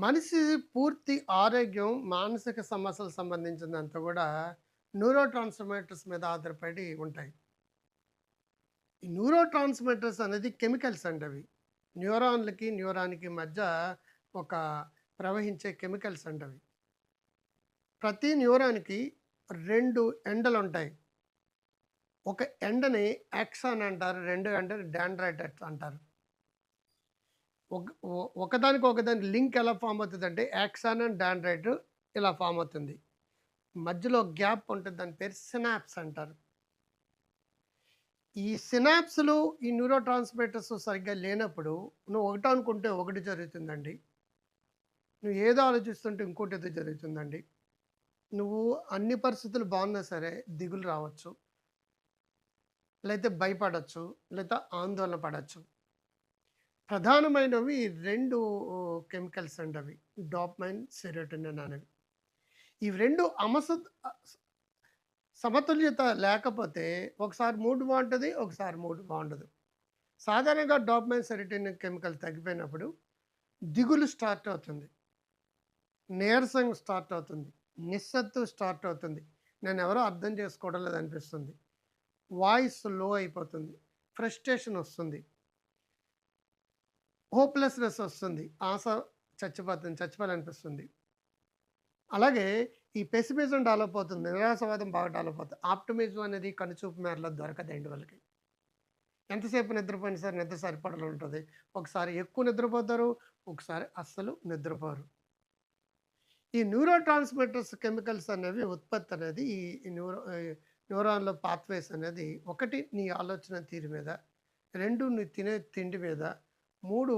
మనిషి పూర్తి ఆరోగ్యం మానసిక సమస్యలకు సంబంధించినంత కూడా న్యూరో ట్రాన్స్మిటర్స్ మీద ఆధారపడి ఉంటాయి. ఈ న్యూరో ట్రాన్స్మిటర్స్ అనేది కెమికల్స్ అండి అవి. న్యూరాన్లకి న్యూరాన్కి మధ్య ఒక ప్రవహించే కెమికల్స్ అండి అవి. ప్రతి న్యూరాన్కి రెండు ఎండలు ఉంటాయి. ఒక ఎండని యాక్సాన్ అంటారు రెండు ఎండని డాండ్రైటెట్స్ అంటారు. ఒక ఒకదానికి ఒకదానికి లింక్ ఎలా ఫామ్ అవుతుంది అంటే యాక్సాన్ అండ్ డాండ్రైట్ ఇలా ఫామ్ అవుతుంది. మధ్యలో గ్యాప్ ఉంటుంది దాని పేరు సినాప్స్ అంటారు. ఈ సినాప్స్లు ఈ న్యూరో ట్రాన్స్మిటర్స్ సరిగ్గా లేనప్పుడు నువ్వు ఒకటి అనుకుంటే ఒకటి జరుగుతుందండి. నువ్వు ఏదో ఆలోచిస్తుంటే ఇంకోటి ఏదో జరుగుతుందండి. నువ్వు అన్ని పరిస్థితులు బాగున్నా సరే దిగులు రావచ్చు. లేకపోతే భయపడవచ్చు లేదా ఆందోళన పడవచ్చు ప్రధానమైనవి రెండు కెమికల్స్ అండి అవి. డాప్మైన్ సెరోటోనిన్ అనేవి. ఇవి రెండు అమస సమతుల్యత లేకపోతే ఒకసారి మూడ్ బాగుంటుంది ఒకసారి మూడ్ బాగుండదు. సాధారణంగా డాప్మైన్ సెరోటోనిన్ కెమికల్ తగ్గిపోయినప్పుడు దిగులు స్టార్ట్ అవుతుంది. నీరసం స్టార్ట్ అవుతుంది. నిస్సత్తు స్టార్ట్ అవుతుంది. నేను ఎవరో అర్థం చేసుకోవడం లేదనిపిస్తుంది. వాయిస్లో అయిపోతుంది. ఫ్రస్ట్రేషన్ వస్తుంది. హోప్లెస్నెస్ వస్తుంది. ఆశ చచ్చిపోతుంది చచ్చిపోవాలనిపిస్తుంది. అలాగే ఈ పెసిమిజం డెవలప్ అవుతుంది. నిరాశవాదం బాగా డెవలప్ అవుతుంది. ఆప్టమిజం అనేది కనుచూపు మేరలో దొరకదండి వాళ్ళకి. ఎంతసేపు నిద్రపోయిన సరే నిద్ర సరిపడలు ఉంటుంది. ఒకసారి ఎక్కువ నిద్రపోతారు ఒకసారి అస్సలు నిద్రపోరు. ఈ న్యూరో ట్రాన్స్మిటర్స్ కెమికల్స్ అనేవి ఉత్పత్తి అనేది ఈ న్యూరో న్యూరాన్లో పాత్వేస్ అనేది ఒకటి నీ ఆలోచన తీరు మీద రెండు నువ్వు తినే తిండి మీద మూడు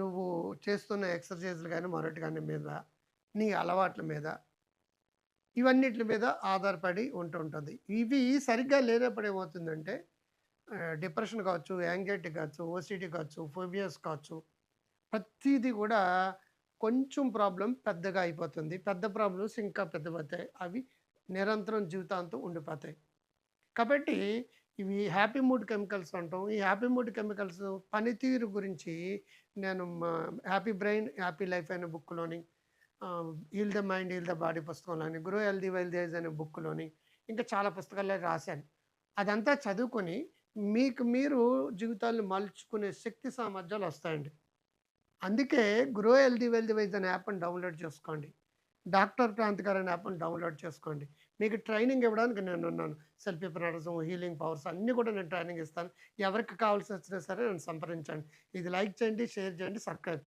నువ్వు చేస్తున్న ఎక్సర్సైజ్లు కానీ మరొకటి కానీ మీద నీ అలవాట్ల మీద ఇవన్నిటి మీద ఆధారపడి ఉంటుంటుంది ఇవి సరిగ్గా లేనప్పుడు ఏమవుతుందంటే డిప్రెషన్ కావచ్చు యాంగ్జైటీ కావచ్చు ఓసిటీ కావచ్చు ఫోబియస్ కావచ్చు ప్రతిదీ కూడా కొంచెం ప్రాబ్లం పెద్దగా అయిపోతుంది. పెద్ద ప్రాబ్లమ్స్ ఇంకా పెద్దపోతాయి అవి నిరంతరం జీవితాంతం ఉండిపోతాయి. కాబట్టి ఇవి హ్యాపీ మూడ్ కెమికల్స్ అంటాం. ఈ హ్యాపీ మూడ్ కెమికల్స్ పనితీరు గురించి నేను హ్యాపీ బ్రెయిన్ హ్యాపీ లైఫ్ అనే బుక్లోని heal the mind heal the body పుస్తకంలోని గ్రో హెల్దీ వెల్దేజ్ అనే బుక్లోని ఇంకా చాలా పుస్తకాల్లో రాశాను. అదంతా చదువుకొని మీకు మీరు జీవితాలను మలుచుకునే శక్తి సామర్థ్యాలు వస్తాయండి. అందుకే గ్రో హెల్దీ వెల్దీ వైజ్ అనే యాప్ని డౌన్లోడ్ చేసుకోండి. డాక్టర్ క్రాంతికార్ అనే యాప్ని డౌన్లోడ్ చేసుకోండి. మీకు ట్రైనింగ్ ఇవ్వడానికి నేను ఉన్నాను సెల్ఫ్ హిప్నాటిజం హీలింగ్ పవర్స్ అన్నీ కూడా నేను ట్రైనింగ్ ఇస్తాను. ఎవరికి కావాల్సి వచ్చినా సరే నన్ను సంప్రదించండి. ఇది లైక్ చేయండి షేర్ చేయండి సబ్స్క్రైబ్